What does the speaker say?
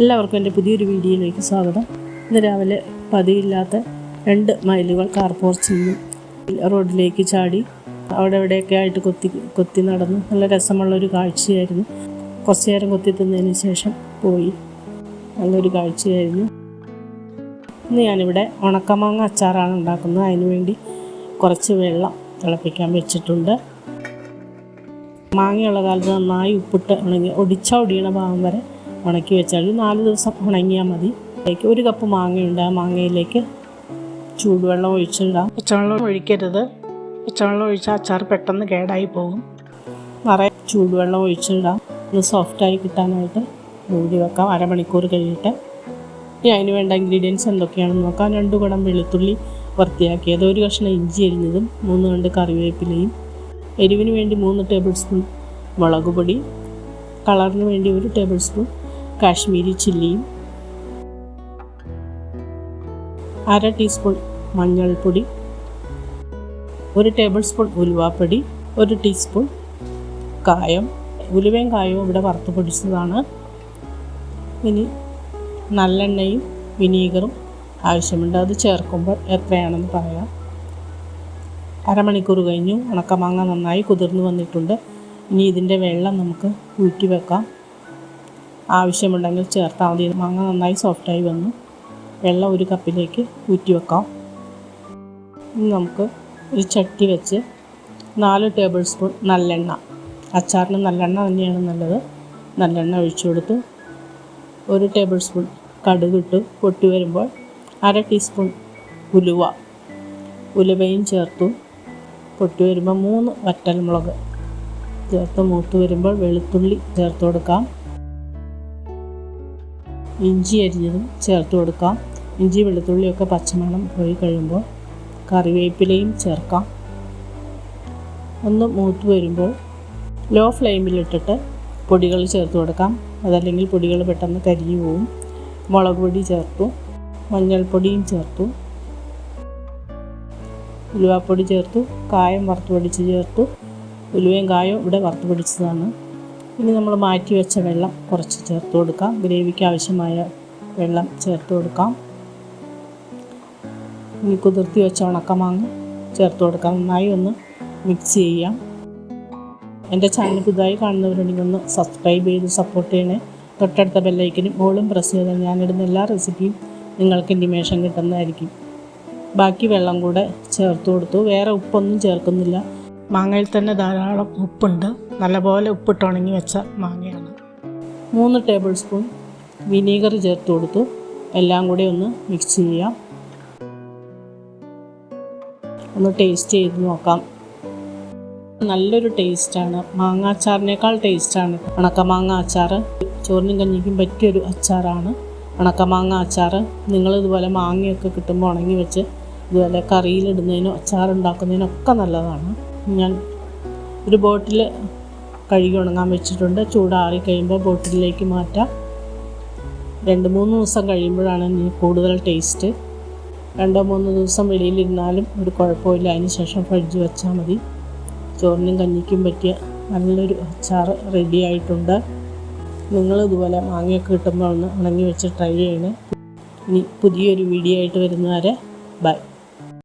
എല്ലാവർക്കും എന്റെ പുതിയൊരു വീഡിയോയിലേക്ക് സ്വാഗതം. ഇന്ന് രാവിലെ പതിയില്ലാത്ത രണ്ട് മൈലുകൾ കാർ പോർച്ചിൽ നിന്നും റോഡിലേക്ക് ചാടി അവിടെ എവിടെയൊക്കെ ആയിട്ട് കൊത്തി കൊത്തി നടന്നു. നല്ല രസമുള്ളൊരു കാഴ്ചയായിരുന്നു. കുറച്ച് നേരം കൊത്തി തിന്നതിന് ശേഷം പോയി. നല്ലൊരു കാഴ്ചയായിരുന്നു. ഇന്ന് ഞാനിവിടെ ഉണക്കമാങ്ങ അച്ചാറാണ് ഉണ്ടാക്കുന്നത്. അതിന് വേണ്ടി കുറച്ച് വെള്ളം തിളപ്പിക്കാൻ വെച്ചിട്ടുണ്ട്. മാങ്ങയുള്ള കാലത്ത് നന്നായി ഉപ്പിട്ട് ഉണങ്ങി ഒടിച്ച ഒടിയണ ഭാഗം വരെ ഉണക്കി വെച്ചാൽ നാല് ദിവസം ഉണങ്ങിയാൽ മതി. അതിലേക്ക് ഒരു കപ്പ് മാങ്ങയുണ്ട്. ആ മാങ്ങയിലേക്ക് ചൂടുവെള്ളം ഒഴിച്ചിടാം. പച്ചവെള്ളം ഒഴിക്കരുത്. പച്ചവെള്ളം ഒഴിച്ചാൽ അച്ചാർ പെട്ടെന്ന് കേടായി പോകും. നിറയെ ചൂടുവെള്ളം ഒഴിച്ചിടാം. ഒന്ന് സോഫ്റ്റായി കിട്ടാനായിട്ട് മൂടി വെക്കാം. അരമണിക്കൂർ കഴിയട്ടെ ഇനി അതിന് വേണ്ട ഇൻഗ്രീഡിയൻസ് എന്തൊക്കെയാണെന്ന് നോക്കാം. രണ്ട് കുടം വെളുത്തുള്ളി വൃത്തിയാക്കിയത്. ഒരു കഷ്ണം ഇഞ്ചി അരിഞ്ഞതും മൂന്ന് കണ്ട് കറിവേപ്പിലയും എരിവിന് വേണ്ടി മൂന്ന് ടേബിൾ സ്പൂൺ മുളക് പൊടി കളറിന് വേണ്ടി ഒരു ടേബിൾ സ്പൂൺ കാശ്മീരി ചില്ലിയും അര ടീസ്പൂൺ മഞ്ഞൾപ്പൊടി ഒരു ടേബിൾ സ്പൂൺ ഉലുവാപ്പൊടി ഒരു ടീസ്പൂൺ കായം. ഉലുവയും കായവും ഇവിടെ വറുത്ത് പൊടിച്ചതാണ്. ഇനി നല്ലെണ്ണയും വിനീഗറും ആവശ്യമുണ്ട്. അത് ചേർക്കുമ്പോൾ എത്രയാണെന്ന് പറയാം. അരമണിക്കൂർ കഴിഞ്ഞു. ഉണക്കമാങ്ങ നന്നായി കുതിർന്നു വന്നിട്ടുണ്ട്. ഇനി ഇതിന്റെ വെള്ളം നമുക്ക് ഊറ്റി വെക്കാം ആവശ്യമുണ്ടെങ്കിൽ ചേർത്താൽ മതി. മാങ്ങ നന്നായി സോഫ്റ്റായി വന്നു. വെള്ളം ഒരു കപ്പിലേക്ക് ഊറ്റി വെക്കാം. ഇനി നമുക്ക് ഒരു ചട്ടി വെച്ച് നാല് ടേബിൾ സ്പൂൺ നല്ലെണ്ണ. അച്ചാറിന് നല്ലെണ്ണ തന്നെയാണ് നല്ലത്. നല്ലെണ്ണ ഒഴിച്ചു കൊടുത്ത് ഒരു ടേബിൾ സ്പൂൺ കടുകിട്ട് പൊട്ടി വരുമ്പോൾ അര ടീസ്പൂൺ ഉലുവ. ഉലുവയും ചേർത്തു. പൊട്ടി വരുമ്പോൾ മൂന്ന് വറ്റൽമുളക് ചേർത്ത് മൂത്ത് വരുമ്പോൾ വെളുത്തുള്ളി ചേർത്ത് കൊടുക്കാം. ഇഞ്ചി അരിഞ്ഞതും ചേർത്ത് കൊടുക്കാം. ഇഞ്ചി വെളുത്തുള്ളിയൊക്കെ പച്ചമണം പോയി കഴിയുമ്പോൾ കറിവേപ്പിലയും ചേർക്കാം. ഒന്ന് മൂത്ത് വരുമ്പോൾ ലോ ഫ്ലെയിമിലിട്ടിട്ട് പൊടികൾ ചേർത്ത് കൊടുക്കാം. അതല്ലെങ്കിൽ പൊടികൾ പെട്ടെന്ന് കരിഞ്ഞു പോവും. മുളക് പൊടി ചേർത്തു. മഞ്ഞൾപ്പൊടിയും ചേർത്തു. ഉലുവാപ്പൊടി ചേർത്തു. കായം വറുത്ത് പൊടിച്ച് ചേർത്തു. ഉലുവയും കായവും ഇവിടെ വറുത്ത് പൊടിച്ചതാണ്. ഇനി നമ്മൾ മാറ്റി വെച്ച വെള്ളം കുറച്ച് ചേർത്ത് കൊടുക്കാം. ഗ്രേവിക്ക് ആവശ്യമായ വെള്ളം ചേർത്ത് കൊടുക്കാം. ഇനി കുതിർത്തി വെച്ച ഉണക്കമാങ്ങ ചേർത്ത് കൊടുക്കാം. നന്നായി ഒന്ന് മിക്സ് ചെയ്യാം. എന്റെ ചാനൽ പുതുതായി കാണുന്നവരുണ്ടെങ്കിൽ ഒന്ന് സബ്സ്ക്രൈബ് ചെയ്ത് സപ്പോർട്ട് ചെയ്യണേ. തൊട്ടടുത്ത ബെല്ലൈക്കനും ഓളും പ്രസ് ചെയ്താൽ ഞാനിടുന്ന എല്ലാ റെസിപ്പിയും നിങ്ങൾക്ക് ഇൻഡിമേഷൻ കിട്ടുന്നതായിരിക്കും. ബാക്കി വെള്ളം കൂടെ ചേർത്ത് കൊടുത്തു. വേറെ ഉപ്പൊന്നും ചേർക്കുന്നില്ല. മാങ്ങയിൽ തന്നെ ധാരാളം ഉപ്പുണ്ട്. നല്ലപോലെ ഉപ്പിട്ട് ഉണങ്ങി വെച്ച മാങ്ങയാണ്. മൂന്ന് ടേബിൾ സ്പൂൺ വിനീഗർ ചേർത്ത് കൊടുത്തു. എല്ലാം കൂടി ഒന്ന് മിക്സ് ചെയ്യാം. ഒന്ന് ടേസ്റ്റ് ചെയ്ത് നോക്കാം. നല്ലൊരു ടേസ്റ്റാണ്. മാങ്ങ അച്ചാറിനേക്കാൾ ടേസ്റ്റാണ്. ഉണക്കമാങ്ങ അച്ചാർ ചോറിനും കഞ്ഞിക്കും പറ്റിയൊരു അച്ചാറാണ്. ഉണക്കമാങ്ങ അച്ചാർ നിങ്ങളിതുപോലെ മാങ്ങയൊക്കെ കിട്ടുമ്പോൾ ഉണങ്ങി വെച്ച് ഇതുപോലെ കറിയിലിടുന്നതിനും അച്ചാറുണ്ടാക്കുന്നതിനും ഒക്കെ നല്ലതാണ്. ഞാൻ ഒരു ബോട്ടിൽ കഴുകി ഉണങ്ങാൻ വെച്ചിട്ടുണ്ട്. ചൂടാറി കഴിയുമ്പോൾ ബോട്ടിലേക്ക് മാറ്റാം. രണ്ട് മൂന്ന് ദിവസം കഴിയുമ്പോഴാണ് ഇനി കൂടുതൽ ടേസ്റ്റ്. രണ്ടോ മൂന്ന് ദിവസം വെളിയിലിരുന്നാലും ഒരു കുഴപ്പമില്ല. അതിന് ശേഷം ഫ്രിഡ്ജ് വെച്ചാൽ മതി. ചോറിനും കഞ്ഞിക്കും പറ്റിയ നല്ലൊരു അച്ചാർ റെഡി ആയിട്ടുണ്ട്. നിങ്ങൾ ഇതുപോലെ മാങ്ങയൊക്കെ കിട്ടുമ്പോൾ ഒന്ന് ഉണങ്ങി വെച്ച് ട്രൈ ചെയ്യണേ. ഇനി പുതിയൊരു വീഡിയോ ആയിട്ട് വരുന്നവരെ ബൈ